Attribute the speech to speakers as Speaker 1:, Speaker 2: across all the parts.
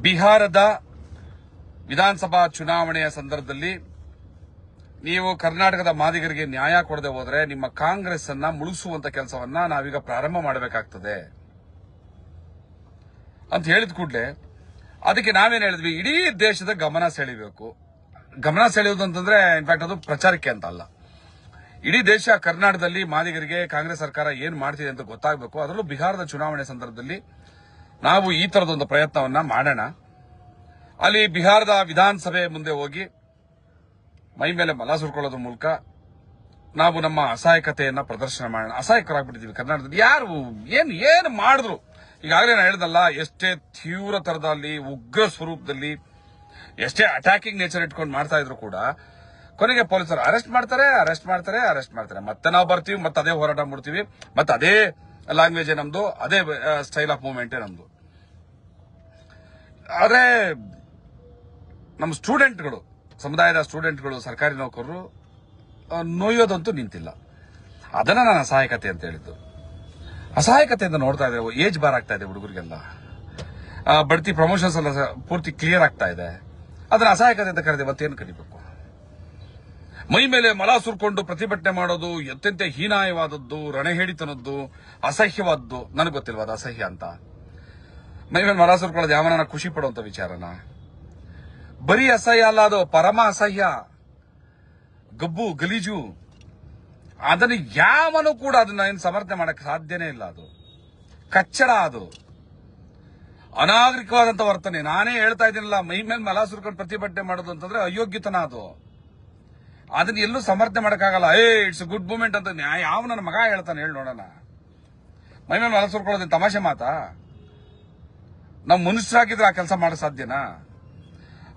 Speaker 1: ಬಿಹಾರದ ವಿಧಾನಸಭಾ ಚುನಾವಣೆಯ ಸಂದರ್ಭದಲ್ಲಿ ನೀವು ಕರ್ನಾಟಕದ ಮಾದಿಗರಿಗೆ ನ್ಯಾಯ ಕೊಡದೆ ಹೋದರೆ ನಿಮ್ಮ ಕಾಂಗ್ರೆಸ್ ಅನ್ನ ಮುಳುಗಿಸುವಂತ ಕೆಲಸವನ್ನ ನಾವೀಗ ಪ್ರಾರಂಭ ಮಾಡಬೇಕಾಗ್ತದೆ ಅಂತ ಹೇಳಿದ ಕೂಡಲೇ ಅದಕ್ಕೆ ನಾವೇನು ಹೇಳಿದ್ವಿ? ಇಡೀ ದೇಶದ ಗಮನ ಸೆಳಿಬೇಕು ಗಮನ ಸೆಳೆಯುವುದು ಅಂತಂದ್ರೆ ಇನ್ಫ್ಯಾಕ್ಟ್ ಅದು ಪ್ರಚಾರಕ್ಕೆ ಅಂತ ಅಲ್ಲ. ಇಡೀ ದೇಶ ಕರ್ನಾಟಕದಲ್ಲಿ ಮಾದಿಗರಿಗೆ ಕಾಂಗ್ರೆಸ್ ಸರ್ಕಾರ ಏನ್ ಮಾಡ್ತಿದೆ ಅಂತ ಗೊತ್ತಾಗಬೇಕು. ಅದರಲ್ಲೂ ಬಿಹಾರದ ಚುನಾವಣೆ ಸಂದರ್ಭದಲ್ಲಿ ನಾವು ಈ ತರದೊಂದು ಪ್ರಯತ್ನವನ್ನ ಮಾಡೋಣ. ಅಲ್ಲಿ ಬಿಹಾರದ ವಿಧಾನಸಭೆ ಮುಂದೆ ಹೋಗಿ ಮೈ ಮೇಲೆ ಮಲ ಸುರ್ಕೊಳ್ಳೋದ್ರ ಮೂಲಕ ನಾವು ನಮ್ಮ ಅಸಹಾಯಕತೆಯನ್ನ ಪ್ರದರ್ಶನ ಮಾಡೋಣ. ಅಸಹಾಯಕರಾಗ್ಬಿಟ್ಟಿದೀವಿ ಕರ್ನಾಟಕದಲ್ಲಿ. ಯಾರು, ಏನು ಏನು ಮಾಡಿದ್ರು? ಈಗಾಗಲೇ ನಾನು ಹೇಳ್ದಲ್ಲ, ಎಷ್ಟೇ ತೀವ್ರ ತರದಲ್ಲಿ, ಉಗ್ರ ಸ್ವರೂಪದಲ್ಲಿ, ಎಷ್ಟೇ ಅಟ್ಯಾಕಿಂಗ್ ನೇಚರ್ ಇಟ್ಕೊಂಡು ಮಾಡ್ತಾ ಇದ್ರು ಕೂಡ, ಕೊನೆಗೆ ಪೊಲೀಸರು ಅರೆಸ್ಟ್ ಮಾಡ್ತಾರೆ ಅರೆಸ್ಟ್ ಮಾಡ್ತಾರೆ ಅರೆಸ್ಟ್ ಮಾಡ್ತಾರೆ. ಮತ್ತೆ ನಾವು ಬರ್ತೀವಿ, ಮತ್ತೆ ಅದೇ ಹೋರಾಟ ಮಾಡ್ತೀವಿ, ಮತ್ತೆ ಅದೇ ಲ್ಯಾಂಗ್ವೇಜೇ ನಮ್ದು, ಅದೇ ಸ್ಟೈಲ್ ಆಫ್ ಮೂವ್ಮೆಂಟೇ ನಮ್ದು. ಆದ್ರೆ ನಮ್ಮ ಸ್ಟೂಡೆಂಟ್ಗಳು, ಸಮುದಾಯದ ಸ್ಟೂಡೆಂಟ್ಗಳು, ಸರ್ಕಾರಿ ನೌಕರರು ನೋಯೋದಂತೂ ನಿಂತಿಲ್ಲ. ಅದನ್ನ ನಾನು ಅಸಹಾಯಕತೆ ಅಂತ ಹೇಳಿದ್ದು. ಅಸಹಾಯಕತೆಯಿಂದ ನೋಡ್ತಾ ಇದ್ದೇವೆ ಏಜ್ ಬಾರ್ ಆಗ್ತಾ ಇದೆ ಹುಡುಗರಿಗೆಲ್ಲ. ಬಡ್ತಿ ಪ್ರಮೋಷನ್ಸ್ ಎಲ್ಲ ಪೂರ್ತಿ ಕ್ಲಿಯರ್ ಆಗ್ತಾ ಇದೆ. ಅದನ್ನ ಅಸಹಾಯಕತೆ ಅಂತ ಕರೆದೆ, ಮತ್ತೇನು ಕರಿಬೇಕು? ಮೈ ಮೇಲೆ ಮಲ ಸುರ್ಕೊಂಡು ಪ್ರತಿಭಟನೆ ಮಾಡೋದು, ಅತ್ಯಂತ ಹೀನಾಯವಾದದ್ದು, ರಣಹೇಡಿತನದ್ದು ಅಸಹ್ಯವಾದದ್ದು ನನಗೆ ಗೊತ್ತಿಲ್ವಾ ಅದು ಅಸಹ್ಯ ಅಂತ? ಮೈ ಮೇಲೆ ಮಲ ಯಾವನ ಖುಷಿ ಪಡುವಂತ ವಿಚಾರನ? ಬರೀ ಅಸಹ್ಯ ಅಲ್ಲ ಅದು, ಪರಮ ಅಸಹ್ಯ. ಗಬ್ಬು, ಗಲೀಜು. ಅದನ್ನು ಯಾವನು ಕೂಡ ಅದನ್ನ ಏನು ಸಮರ್ಥನೆ ಮಾಡಕ್ಕೆ ಸಾಧ್ಯನೇ ಇಲ್ಲ ಅದು. ಕಚ್ಚಡ ಅದು. ಅನಾಗರಿಕವಾದಂತ ವರ್ತನೆ. ನಾನೇ ಹೇಳ್ತಾ ಇದ್ದೀನಲ್ಲ, ಮೈ ಮೇಲೆ ಮಲ ಸುರ್ಕೊಂಡು ಪ್ರತಿಭಟನೆ ಮಾಡೋದು ಅಂತಂದ್ರೆ ಅಯೋಗ್ಯತನ ಅದು. ಅದನ್ನ ಎಲ್ಲೂ ಸಮರ್ಥನೆ ಮಾಡಕ್ಕಾಗಲ್ಲ. ಏ ಇಟ್ಸ್ ಗುಡ್ ಮೂಮೆಂಟ್ ಅಂತ. ಯಾವ ನನ್ನ ಮಗ ಹೇಳ್ತಾನೆ, ಹೇಳಿ ನೋಡೋಣ. ಮೈ ಮೇಲೆ ಮಲ ಸುರ್ಕೊಳ್ಳೋದು ತಮಾಷೆ ಮಾತಾ? ನಾವು ಮನುಷ್ಯರಾಗಿದ್ರೆ ಆ ಕೆಲಸ ಮಾಡೋ ಸಾಧ್ಯನಾ?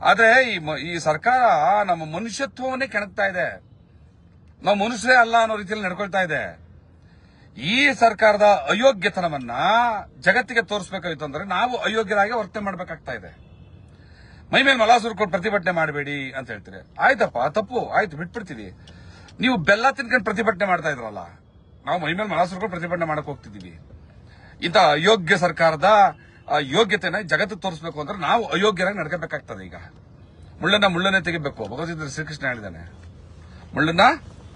Speaker 1: ಆದ್ರೆ ಈ ಈ ಸರ್ಕಾರ ನಮ್ಮ ಮನುಷ್ಯತ್ವವನ್ನೇ ಕೆಣಕ್ತಾ ಇದೆ. ನಾವು ಮನುಷ್ಯರೇ ಅಲ್ಲ ಅನ್ನೋ ರೀತಿಯಲ್ಲಿ ನಡ್ಕೊಳ್ತಾ ಇದೆ. ಈ ಸರ್ಕಾರದ ಅಯೋಗ್ಯತನವನ್ನ ಜಗತ್ತಿಗೆ ತೋರಿಸಬೇಕಾಗಿತ್ತು ಅಂದ್ರೆ ನಾವು ಅಯೋಗ್ಯರಾಗಿ ವರ್ತನೆ ಮಾಡಬೇಕಾಗ್ತಾ ಇದೆ. ಮೈ ಮೇಲೆ ಮಲಾಸೂರು ಕೊಟ್ಟು ಪ್ರತಿಭಟನೆ ಮಾಡಬೇಡಿ ಅಂತ ಹೇಳ್ತೀರಿ. ಆಯ್ತಪ್ಪ ತಪ್ಪು, ಆಯ್ತು, ಬಿಟ್ಬಿಡ್ತೀವಿ. ನೀವು ಬೆಲ್ಲ ತಿನ್ಕೊಂಡು ಪ್ರತಿಭಟನೆ ಮಾಡ್ತಾ ಇದ್ರಲ್ಲ, ನಾವು ಮೈ ಮೇಲೆ ಮಲಾಸೂರು ಕೊಟ್ಟು ಪ್ರತಿಭಟನೆ ಮಾಡಕ್ ಹೋಗ್ತಿದೀವಿ ಇಂಥ ಅಯೋಗ್ಯ ಸರ್ಕಾರದ ಯೋಗ್ಯತೆನ ಜಗತ್ತು ತೋರಿಸಬೇಕು ಅಂದ್ರೆ ನಾವು ಅಯೋಗ್ಯರಾಗಿ ನಡ್ಕೋಬೇಕಾಗ್ತದೆ ಈಗ. ಮುಳ್ಳನ್ನ ಮುಳ್ಳನ್ನೇ ತೆಗಿಬೇಕು. ಭಗವದ್ಗೀತೆ ಶ್ರೀಕೃಷ್ಣ ಹೇಳಿದಾನೆ ಮುಳ್ಳನ್ನ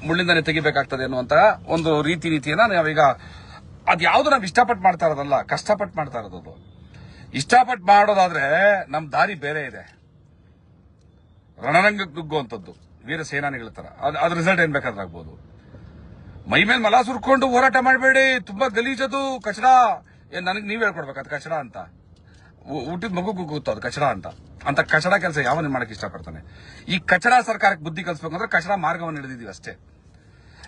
Speaker 1: ಮುಳ್ಳಿಂದಾನೆ ತೆಗಿಬೇಕಾಗ್ತದೆ ಅನ್ನುವಂತ ಒಂದು ರೀತಿ ನೀತಿಯನ್ನ ನಾವೀಗ ಅದ್ಯಾವುದು ನಾವು ಇಷ್ಟಪಟ್ಟು ಮಾಡ್ತಾ ಇರೋದಲ್ಲ ಕಷ್ಟಪಟ್ಟು ಮಾಡ್ತಾ ಇರೋದು. ಇಷ್ಟಪಟ್ಟು ಮಾಡೋದಾದ್ರೆ ನಮ್ ದಾರಿ ಬೇರೆ ಇದೆ. ರಣರಂಗಕ್ಕೆ ನುಗ್ಗುವಂಥದ್ದು, ವೀರ ಸೇನಾನಿಗಳ ತರ. ಅದ್- ಅದ್ರ ರಿಸಲ್ಟ್ ಏನ್ ಬೇಕಾದ್ರೆ ಆಗ್ಬೋದು. ಮೈ ಮೇಲೆ ಮಲ ಸುರ್ಕೊಂಡು ಹೋರಾಟ ಮಾಡಬೇಡಿ, ತುಂಬಾ ಗಲೀಜದು, ಕಚಡ. ನನಗೆ ನೀವ್ ಹೇಳ್ಕೊಡ್ಬೇಕು ಅದು ಕಚಡ ಅಂತ. ಊಟದ ಮಗುಗೂ ಗೊತ್ತು ಅದು ಕಚಡ ಅಂತ. ಅಂತ ಕಚಡ ಕೆಲಸ ಯಾವನ್ನ ಮಾಡಕ್ ಇಷ್ಟಪಡ್ತಾನೆ? ಈ ಕಚಡ ಸರ್ಕಾರಕ್ಕೆ ಬುದ್ಧಿ ಕಲಿಸ್ಬೇಕು ಅಂದ್ರೆ ಕಚಡ ಮಾರ್ಗವನ್ನು ಹಿಡಿದಿದ್ದೀವಿ ಅಷ್ಟೇ.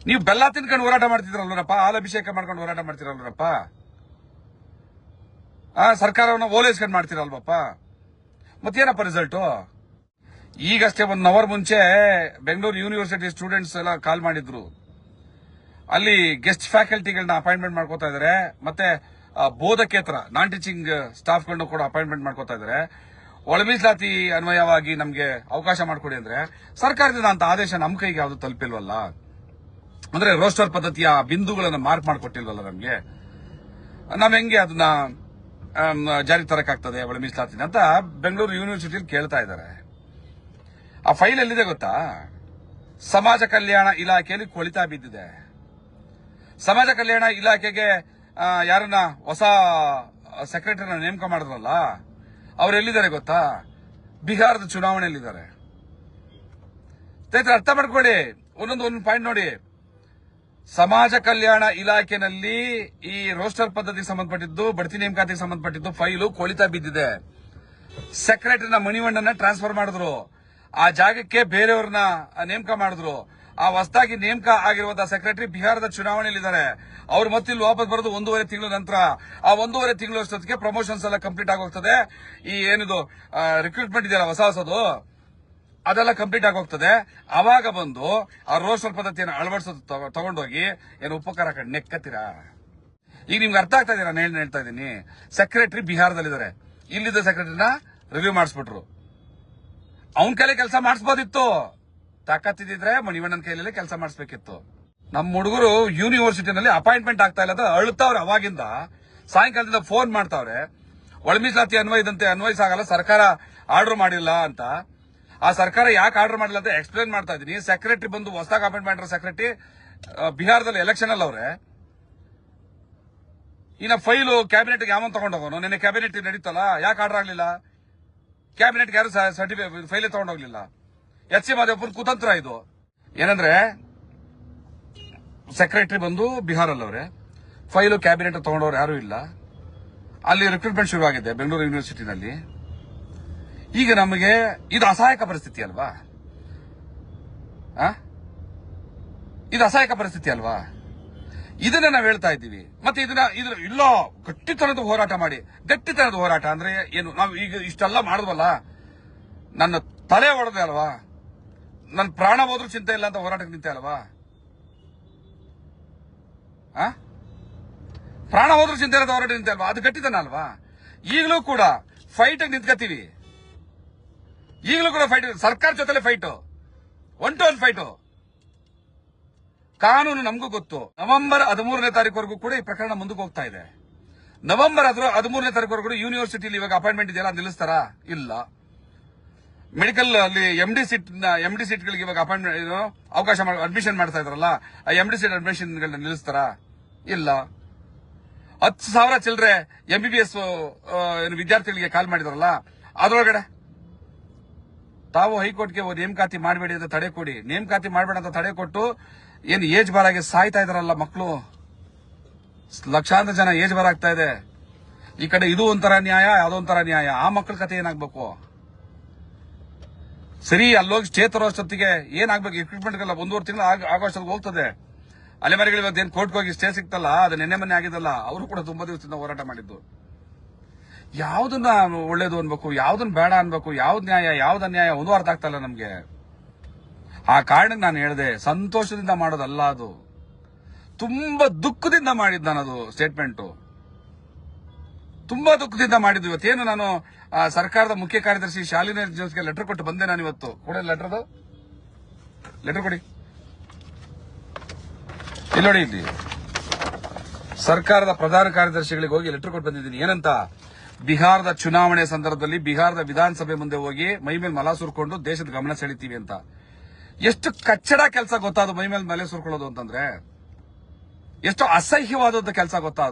Speaker 1: ನೀವು ಬೆಲ್ಲ ತಿನ್ಕೊಂಡು ಹೋರಾಟ ಮಾಡ್ತಿದ್ರಲ್ವರಪ್ಪ ಹಾಲಭಿಷೇಕ ಮಾಡ್ಕೊಂಡು ಹೋರಾಟ ಮಾಡ್ತಿರಲ್ವರಪ್ಪ ಆ, ಸರ್ಕಾರವನ್ನ ಓಲೈಸ್ಕೊಂಡು ಮಾಡ್ತಿರಲ್ವಪ್ಪ? ಮತ್ತೇನಪ್ಪ ರಿಸಲ್ಟು ಈಗಷ್ಟೇ ಒಂದು ಅವರ್ ಮುಂಚೆ ಬೆಂಗಳೂರು ಯೂನಿವರ್ಸಿಟಿ ಸ್ಟೂಡೆಂಟ್ಸ್ ಎಲ್ಲ ಕಾಲ್ ಮಾಡಿದ್ರು. ಅಲ್ಲಿ ಗೆಸ್ಟ್ ಫ್ಯಾಕಲ್ಟಿಗಳನ್ನ ಅಪಾಯಿಂಟ್ಮೆಂಟ್ ಮಾಡ್ಕೋತಾ ಇದಾರೆ. ಮತ್ತೆ ಬೋಧಕೇತರ ನಾನ್ ಟೀಚಿಂಗ್ ಸ್ಟಾಫ್ಗಳನ್ನ ಕೂಡ ಅಪಾಯಿಂಟ್ಮೆಂಟ್ ಮಾಡ್ಕೋತಾ ಇದ್ದಾರೆ. ಒಳಮೀಸಲಾತಿ ಅನ್ವಯವಾಗಿ ನಮಗೆ ಅವಕಾಶ ಮಾಡಿಕೊಡಿ ಅಂದ್ರೆ, ಸರ್ಕಾರದಿಂದ ಅಂತ ಆದೇಶ ನಮ್ಮ ಕೈಗೆ ಯಾವ್ದು ತಲುಪಿಲ್ವಲ್ಲ? ಅಂದ್ರೆ ರೋಸ್ಟರ್ ಪದ್ಧತಿಯ ಬಿಂದುಗಳನ್ನು ಮಾರ್ಕ್ ಮಾಡಿಕೊಟ್ಟಿಲ್ವಲ್ಲ ನಮಗೆ? ನಾವ್ ಹೆಂಗೆ ಅದನ್ನ ಜಾರಿ ತರಕಾಗ್ತದೆ ಒಳ ಮೀಸಲಾತಿನ ಅಂತ ಬೆಂಗಳೂರು ಯೂನಿವರ್ಸಿಟಿಯಲ್ಲಿ ಕೇಳ್ತಾ ಇದ್ದಾರೆ. ಆ ಫೈಲ್ ಎಲ್ಲಿದೆ ಗೊತ್ತಾ? ಸಮಾಜ ಕಲ್ಯಾಣ ಇಲಾಖೆಯಲ್ಲಿ ಕೊಳಿತಾ ಬಿದ್ದಿದೆ. ಸಮಾಜ ಕಲ್ಯಾಣ ಇಲಾಖೆಗೆ ಯಾರನ್ನ ಹೊಸ ಸೆಕ್ರೆಟರಿನ ನೇಮಕ ಮಾಡಿದ್ರಲ್ಲ, ಅವ್ರು ಎಲ್ಲಿದ್ದಾರೆ ಗೊತ್ತಾ? ಬಿಹಾರದ ಚುನಾವಣೆಯಲ್ಲಿದ್ದಾರೆ. ಸ್ನೇಹಿತರೆ, ಅರ್ಥ ಮಾಡ್ಕೊಳ್ಳಿ. ಒಂದೊಂದು ಒಂದು ಪಾಯಿಂಟ್ ನೋಡಿ. ಸಮಾಜ ಕಲ್ಯಾಣ ಇಲಾಖೆನಲ್ಲಿ ಈ ರೋಸ್ಟರ್ ಪದ್ಧತಿಗೆ ಸಂಬಂಧಪಟ್ಟಿದ್ದು, ಬಡ್ತಿ ನೇಮಕಾತಿಗೆ ಸಂಬಂಧಪಟ್ಟಿದ್ದು ಫೈಲು ಕೊಳಿತಾ ಬಿದ್ದಿದೆ. ಸೆಕ್ರೆಟರಿನ ಮಣಿವಣ್ಣನ ಟ್ರಾನ್ಸ್ಫರ್ ಮಾಡಿದ್ರು. ಆ ಜಾಗಕ್ಕೆ ಬೇರೆಯವ್ರನ್ನ ನೇಮಕ ಮಾಡಿದ್ರು. ಆ ಹೊಸದಾಗಿ ನೇಮಕ ಆಗಿರುವಂತಹ ಸೆಕ್ರೆಟರಿ ಬಿಹಾರದ ಚುನಾವಣೆಯಲ್ಲಿದ್ದಾರೆ. ಅವ್ರು ಮತ್ತೆ ಇಲ್ಲಿ ವಾಪಸ್ ಬರೋದು ಒಂದೂವರೆ ತಿಂಗಳ ನಂತರ. ಆ ಒಂದೂವರೆ ತಿಂಗಳ ಅಷ್ಟೊತ್ತಿಗೆ ಪ್ರಮೋಷನ್ಸ್ ಎಲ್ಲ ಕಂಪ್ಲೀಟ್ ಆಗೋಗ್ತದೆ. ಈ ಏನಿದು ರಿಕ್ರೂಟ್ಮೆಂಟ್ ಇದೆಯಲ್ಲ ಹೊಸ ಹೊಸದು? ಅದೆಲ್ಲ ಕಂಪ್ಲೀಟ್ ಆಗೋಗ್ತದೆ. ಅವಾಗ ಬಂದು ಆ ರೋಸ್ಟರ್ ಪದ್ಧತಿಯನ್ನು ಅಳವಡಿಸೋದು ತಗೊ- ತಗೊಂಡೋಗಿ ಏನು ಉಪಕಾರ ಕಂಡು ನೆಕ್ಕತ್ತೀರಾ? ಈಗ ನಿಮ್ಗೆ ಅರ್ಥ ಆಗ್ತಾ ಇದೀರ ನಾನು ಹೇಳಿ, ಹೇಳ್ತಾ ಇದ್ದೀನಿ. ಸೆಕ್ರೆಟರಿ ಬಿಹಾರದಲ್ಲಿದ್ದಾರೆ. ಇಲ್ಲಿದ್ದ ಸೆಕ್ರೆಟರಿನ ರಿವ್ಯೂ ಮಾಡಿಸ್ಬಿಟ್ರು. ಅವನ ಕೈಲಿ ಕೆಲಸ ಮಾಡಿಸ್ಬೋದಿತ್ತು. ತಾಕತ್ತಿದ್ರೆ ಮಣಿವಣ್ಣನ ಕೈಲಲ್ಲೇ ಕೆಲಸ ಮಾಡಿಸ್ಬೇಕಿತ್ತು. ನಮ್ಮ ಹುಡುಗರು ಯೂನಿವರ್ಸಿಟಿನಲ್ಲಿ ಅಪಾಯಿಂಟ್ಮೆಂಟ್ ಆಗ್ತಾ ಇಲ್ಲ ಅಳ್ತಾವ್ರೆ ಅವಾಗಿಂದ. ಸಾಯಂಕಾಲದಿಂದ ಫೋನ್ ಮಾಡ್ತಾವ್ರೆ. ಒಳ ಮೀಸಲಾತಿ ಅನ್ವಯದಂತೆ ಅನ್ವಯಿಸಾಗಲ್ಲ, ಸರ್ಕಾರ ಆರ್ಡರ್ ಮಾಡಿಲ್ಲ ಅಂತ. ಆ ಸರ್ಕಾರ ಯಾಕೆ ಆರ್ಡರ್ ಮಾಡಿಲ್ಲ ಅಂತ ಎಕ್ಸ್ಪ್ಲೇನ್ ಮಾಡ್ತಾ ಇದೀನಿ ಸೆಕ್ರೆಟರಿ ಬಂದು ಹೊಸದಾಗಿ ಅಪಾಯಿಂಟ್ಮೆಂಟ್ ಮಾಡಿರೋ ಸೆಕ್ರೆಟರಿ ಬಿಹಾರದಲ್ಲಿ ಎಲೆಕ್ಷನ್ ಅಲ್ಲಿ ಅವ್ರೆ. ಇನ್ನ ಫೈಲು ಕ್ಯಾಬಿನೆಟ್ ಯಾವನ್ ತಗೊಂಡೋಗೋನು? ನಿನ್ನೆ ಕ್ಯಾಬಿನೆಟ್ ನಡೀತಲ್ಲ, ಯಾಕೆ ಆರ್ಡರ್ ಆಗ್ಲಿಲ್ಲ? ಕ್ಯಾಬಿನೆಟ್ ಯಾರು ಸರ್ಟಿಫಿಕೇಟ್ ಫೈಲೇ ತಗೊಂಡೋಗ್ಲಿಲ್ಲ. ಎಚ್ ಸಿ ಮಾದೇವಪ್ಪನ ಕುತಂತ್ರ ಇದು. ಏನಂದ್ರೆ ಸೆಕ್ರೆಟರಿ ಬಂದು ಬಿಹಾರಲ್ಲವ್ರೆ ಫೈಲು ಕ್ಯಾಬಿನೆಟ್ ತಗೊಂಡವ್ರು ಯಾರು ಇಲ್ಲ. ಅಲ್ಲಿ ರಿಕ್ರೂಟ್ಮೆಂಟ್ ಶುರುವಾಗಿದೆ ಬೆಂಗಳೂರು ಯೂನಿವರ್ಸಿಟಿನಲ್ಲಿ ಈಗ ನಮಗೆ ಇದು ಅಸಹಾಯಕ ಪರಿಸ್ಥಿತಿ ಅಲ್ವಾ? ಇದು ಅಸಹಾಯಕ ಪರಿಸ್ಥಿತಿ ಅಲ್ವಾ? ಇದನ್ನ ನಾವು ಹೇಳ್ತಾ ಇದ್ದೀವಿ. ಮತ್ತೆ ಇದನ್ನ ಇದ್ರ ಇಲ್ಲ, ಗಟ್ಟಿತನದ ಹೋರಾಟ ಮಾಡಿ. ಗಟ್ಟಿತನದ ಹೋರಾಟ ಅಂದ್ರೆ ಏನು? ನಾವು ಈಗ ಇಷ್ಟೆಲ್ಲ ಮಾಡಿದ್ವಲ್ಲ ನನ್ನ ತಲೆ ಹೊಡೆದೆ ಅಲ್ವಾ? ನನ್ನ ಪ್ರಾಣ ಹೋದ್ರೂ ಚಿಂತೆ ಇಲ್ಲ ಅಂತ ಹೋರಾಟಕ್ಕೆ ನಿಂತೆ ಅಲ್ವಾ? ಪ್ರಾಣ ಹೋದ್ರೂ ಚಿಂತೆ ಇಲ್ಲದ ಹೋರಾಟ ನಿಂತೆ ಅಲ್ವಾ? ಅದು ಕಟ್ಟಿದಾನ ಅಲ್ವಾ? ಈಗಲೂ ಕೂಡ ಫೈಟ್ ನಿಂತ್ಕತ್ತೀವಿ. ಈಗಲೂ ಕೂಡ ಫೈಟ್ ಸರ್ಕಾರ ಜೊತೆಲೆ fight one to one fight ಕಾನೂನು ನಮಗೂ ಗೊತ್ತು. ನವೆಂಬರ್ ಹದಿಮೂರನೇ ತಾರೀಕುವರೆಗೂ ಕೂಡ ಈ ಪ್ರಕರಣ ಮುಂದಕ್ಕೆ ಹೋಗ್ತಾ ಇದೆ. ನವೆಂಬರ್ ಹದಿಮೂರನೇ ತಾರೀಕುವರೆಗೂ ಯೂನಿವರ್ಸಿಟಿಲಿ ಇವಾಗ ಅಪಾಯಿಂಟ್ಮೆಂಟ್ ಇದೆಯಲ್ಲ, ನಿಲ್ಲಿಸ್ತಾರಾ? ಇಲ್ಲ. ಮೆಡಿಕಲ್ ಅಲ್ಲಿ M D seat M D ಸೀಟ್ಗಳಿಗೆ ಇವಾಗ ಅಪಾಯಿಂಟ್ಮೆಂಟ್ ಇದು ಅವಕಾಶ ಅಡ್ಮಿಷನ್ ಮಾಡ್ತಾ ಇದ್ರಲ್ಲ, ಆ ಎಂ ಡಿ ಸೀಟ್ ಅಡ್ಮಿಷನ್ಗಳನ್ನ ನಿಲ್ಲಿಸ್ತಾರಾ? ಇಲ್ಲ. ಹತ್ತು ಸಾವಿರ ಚಿಲ್ಲರೆ ಎಂ ಬಿ ಬಿ ಎಸ್ ವಿದ್ಯಾರ್ಥಿಗಳಿಗೆ ಕಾಲ್ ಮಾಡಿದ್ರಲ್ಲ, ಅದರೊಳಗಡೆ. ತಾವು ಹೈಕೋರ್ಟ್ಗೆ ನೇಮಕಾತಿ ಮಾಡಬೇಡಿ ಅಂತ ತಡೆ ಕೊಡಿ, ನೇಮಕಾತಿ ಮಾಡಬೇಡ ಅಂತ ತಡೆ ಕೊಟ್ಟು, ಏನು ಏಜ್ ಬಾರಾಗಿ ಸಾಯ್ತಾ ಇದಾರಲ್ಲ ಮಕ್ಕಳು ಲಕ್ಷಾಂತರ ಜನ ಏಜ್ ಬಾರ್ ಆಗ್ತಾ ಇದೆ. ಈ ಕಡೆ ಇದು ಒಂಥರ ನ್ಯಾಯ, ಅದೊಂಥರ ನ್ಯಾಯ. ಆ ಮಕ್ಕಳ ಕತೆ ಏನಾಗ್ಬೇಕು? ಸರಿ, ಅಲ್ಲೋಗಿ ಸ್ಟೇ ತರೋಷ್ಟೊತ್ತಿಗೆ ಏನಾಗ್ಬೇಕು? ಎಕ್ವಿಪ್ಮೆಂಟ್ಗೆಲ್ಲ ಒಂದೂವರೆ ತಿಂಗಳು ಆಗೋಷ್ಟಲ್ಲಿ ಹೋಗ್ತದೆ. ಅಲೆಮಾರಿಗಳು ಇವತ್ತು ಏನು ಕೋರ್ಟ್ಗೆ ಹೋಗಿ ಸ್ಟೇ ಸಿಕ್ತಲ್ಲ? ಅದು ನಿನ್ನೆ ಮೊನ್ನೆ ಆಗಿದಲ್ಲ ಅವರು ಕೂಡ ತುಂಬಾ ದಿವಸದಿಂದ ಹೋರಾಟ ಮಾಡಿದ್ದು. ಯಾವ್ದನ್ನ ಒಳ್ಳೇದು ಅನ್ಬೇಕು? ಯಾವ್ದನ್ನ ಬೇಡ ಅನ್ಬೇಕು? ಯಾವ್ದು ನ್ಯಾಯ? ಯಾವ್ದು ಅನ್ಯಾಯ? ಒಂದು ಅರ್ಥ ಆಗ್ತಾ ಇಲ್ಲ ನಮ್ಗೆ. ಆ ಕಾರಣಕ್ಕೆ ನಾನು ಹೇಳಿದೆ, ಸಂತೋಷದಿಂದ ಮಾಡೋದಲ್ಲ ಅದು. ತುಂಬಾ ದುಃಖದಿಂದ ಮಾಡಿದ್ದು ನಾನು ಅದು ಸ್ಟೇಟ್ಮೆಂಟ್ ತುಂಬಾ ದುಃಖದಿಂದ ಮಾಡಿದ್ವಿ ಇವತ್ತೇನು ನಾನು ಸರ್ಕಾರದ ಮುಖ್ಯ ಕಾರ್ಯದರ್ಶಿ ಶಾಲಿನಿ ಜೋಸ್ಗೆ ಲೆಟರ್ ಕೊಟ್ಟು ಬಂದೆ ನಾನು ಇವತ್ತು. ಕೊಡಿ ಲೆಟರ್ದು ಲೆಟರ್ ಕೊಡಿ. ಇಲ್ಲಿ ನೋಡಿ ಇಲ್ಲಿ. ಸರ್ಕಾರದ ಪ್ರಧಾನ ಕಾರ್ಯದರ್ಶಿಗಳಿಗೆ ಹೋಗಿ ಲೆಟರ್ ಕೊಟ್ಟು ಬಂದಿದ್ದೀನಿ. ಏನಂತ? ಬಿಹಾರದ ಚುನಾವಣೆ ಸಂದರ್ಭದಲ್ಲಿ ಬಿಹಾರದ ವಿಧಾನಸಭೆ ಮುಂದೆ ಹೋಗಿ ಮೈಮೇಲೆ ಮಲ ಸುರ್ಕೊಂಡು ದೇಶದ ಗಮನ ಸೆಳಿತೀವಿ ಅಂತ. ಎಷ್ಟು ಕಚ್ಚಡ ಕೆಲಸ ಗೊತ್ತಾ ಮೈಮೇಲೆ ಮೇಲೆ ಸುರ್ಕೊಳ್ಳೋದು ಅಂತಂದ್ರೆ? ಎಷ್ಟು ಅಸಹ್ಯವಾದದ್ದು ಕೆಲಸ ಗೊತ್ತಾ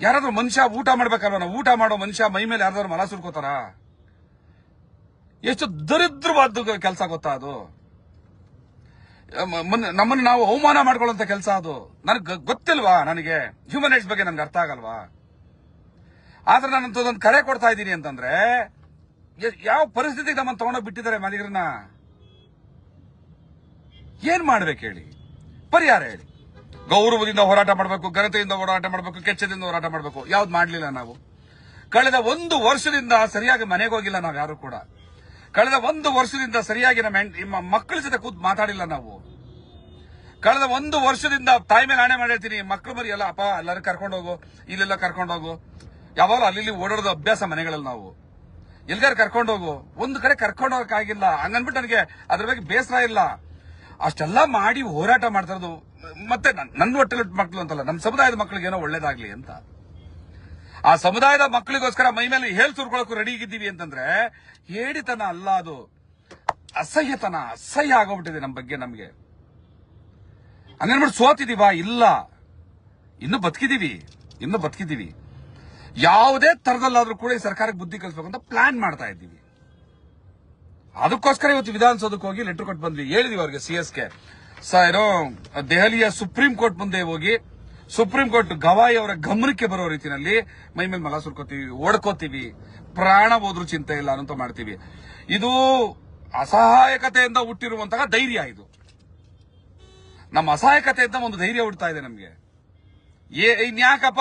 Speaker 1: ಯಾರಾದ್ರೂ ಮನುಷ್ಯ ಊಟ ಮಾಡ್ಬೇಕಲ್ವ? ನಾವು ಊಟ ಮಾಡೋ ಮನುಷ್ಯ ಮೈ ಮೇಲೆ ಯಾರಾದ್ರೂ ಮಲ ಸುರ್ಕೋತಾರ? ಎಷ್ಟು ದರಿದ್ರವಾದ ಕೆಲಸ ಗೊತ್ತಾ ಅದು? ನಮ್ಮನ್ನ ನಾವು ಅವಮಾನ ಮಾಡ್ಕೊಳ್ಳುವಂತ ಕೆಲಸ ಅದು. ನನಗೆ ಗೊತ್ತಿಲ್ವಾ ನನಗೆ? ಹ್ಯೂಮನ್ ರೈಟ್ಸ್ ಬಗ್ಗೆ ನನ್ಗೆ ಅರ್ಥ ಆಗಲ್ವಾ? ಆದ್ರೆ ನಾನು ಕರೆ ಕೊಡ್ತಾ ಇದ್ದೀನಿ ಅಂತಂದ್ರೆ ಯಾವ ಪರಿಸ್ಥಿತಿಗೆ ನಮ್ಮನ್ನು ತಗೊಂಡೋಗಿ ಬಿಟ್ಟಿದ್ದಾರೆ ಮನೆಗರನ್ನ ಏನ್ ಮಾಡ್ಬೇಕು ಹೇಳಿ? ಪರಿಹಾರ ಹೇಳಿ. ಗೌರವದಿಂದ ಹೋರಾಟ ಮಾಡಬೇಕು, ಘನತೆಯಿಂದ ಹೋರಾಟ ಮಾಡಬೇಕು, ಕೆಚ್ಚದಿಂದ ಹೋರಾಟ ಮಾಡಬೇಕು. ಯಾವ್ದು ಮಾಡಲಿಲ್ಲ ನಾವು. ಕಳೆದ ಒಂದು ವರ್ಷದಿಂದ ಸರಿಯಾಗಿ ಮನೆಗೆ ಹೋಗಿಲ್ಲ ನಾವು ಯಾರು ಕೂಡ. ಕಳೆದ ಒಂದು ವರ್ಷದಿಂದ ಸರಿಯಾಗಿ ನಮ್ಮ ಮಕ್ಕಳ ಜೊತೆ ಕೂತ್ ಮಾತಾಡಿಲ್ಲ ನಾವು. ಕಳೆದ ಒಂದು ವರ್ಷದಿಂದ ತಾಯಿ ಮೇಲೆ ಆಣೆ ಮಾಡಿರ್ತೀನಿ ಮಕ್ಕಳು ಮರಿ ಎಲ್ಲ, ಅಪ್ಪ, ಎಲ್ಲರೂ ಕರ್ಕೊಂಡು ಹೋಗು, ಇಲ್ಲೆಲ್ಲ ಕರ್ಕೊಂಡು ಹೋಗು. ಯಾವಾಗಲೂ ಅಲ್ಲಿ ಓಡಾಡೋದು ಅಭ್ಯಾಸ ಮನೆಗಳಲ್ಲಿ ನಾವು. ಎಲ್ಗಾರು ಕರ್ಕೊಂಡು ಹೋಗು. ಒಂದು ಕಡೆ ಕರ್ಕೊಂಡು ಹೋಗಕ್ಕಾಗಿಲ್ಲ. ಹಂಗನ್ಬಿಟ್ಟು ನನಗೆ ಅದ್ರ ಬಗ್ಗೆ ಬೇಸರ ಇಲ್ಲ. ಅಷ್ಟೆಲ್ಲ ಮಾಡಿ ಹೋರಾಟ ಮಾಡ್ತಾ ಇರೋದು ಮತ್ತೆ ನನ್- ನನ್ನ ಹೊಟ್ಟೆಲಿ ಮಕ್ಕಳು ಅಂತಲ್ಲ ನಮ್ಮ ಸಮುದಾಯದ ಮಕ್ಕಳಿಗೆ ಏನೋ ಒಳ್ಳೇದಾಗ್ಲಿ ಅಂತ. ಆ ಸಮುದಾಯದ ಮಕ್ಕಳಿಗೋಸ್ಕರ ಮೈ ಮೇಲೆ ಹೇಳ್ ಸುರ್ಕೊಳಕ್ಕೂ ರೆಡಿ ಇದ್ದೀವಿ ಅಂತಂದ್ರೆ, ಏಡಿತನ ಅಲ್ಲ ಅದು. ಅಸಹ್ಯತನ, ಅಸಹ್ಯ ಆಗೋಗ್ಬಿಟ್ಟಿದೆ ನಮ್ಮ ಬಗ್ಗೆ ನಮಗೆ. ಅನ್ನೇನ್ಬಿಟ್ಟು ಸೋತಿದೀವ? ಇಲ್ಲ. ಇನ್ನು ಬದುಕಿದೀವಿ. ಇನ್ನು ಬದುಕಿದೀವಿ. ಯಾವುದೇ ತರದಲ್ಲಾದ್ರೂ ಕೂಡ ಈ ಸರ್ಕಾರಕ್ಕೆ ಬುದ್ಧಿ ಕಲಿಸ್ಬೇಕು ಅಂತ ಪ್ಲಾನ್ ಮಾಡ್ತಾ ಇದ್ದೀವಿ. ಅದಕ್ಕೋಸ್ಕರ ಇವತ್ತು ವಿಧಾನಸೌಧಕ್ಕೆ ಹೋಗಿ ಲೆಟರ್ ಕೊಟ್ಟು ಬಂದ್ವಿ. ಹೇಳಿದೀವಿ ಅವ್ರಿಗೆ ಸಿ ಎಸ್ಗೆ ಏನೋ ದೆಹಲಿಯ ಸುಪ್ರೀಂ ಕೋರ್ಟ್ ಮುಂದೆ ಹೋಗಿ, ಸುಪ್ರೀಂ ಕೋರ್ಟ್ ಗವಾಯಿ ಅವರ ಗಮನಕ್ಕೆ ಬರೋ ರೀತಿಯಲ್ಲಿ ಮೈ ಮೇಲೆ ಮಲ ಸುರ್ಕೋತೀವಿ, ಓಡ್ಕೋತೀವಿ. ಪ್ರಾಣ ಹೋದ್ರೂ ಚಿಂತೆ ಇಲ್ಲ ಅಂತ ಮಾಡ್ತೀವಿ. ಇದು ಅಸಹಾಯಕತೆಯಿಂದ ಹುಟ್ಟಿರುವಂತಹ ಧೈರ್ಯ ಇದು. ನಮ್ಮ ಅಸಹಾಯಕತೆಯಿಂದ ಒಂದು ಧೈರ್ಯ ಹುಡ್ತಾ ಇದೆ ನಮ್ಗೆ. ಇನ್ಯಾಕಪ್ಪ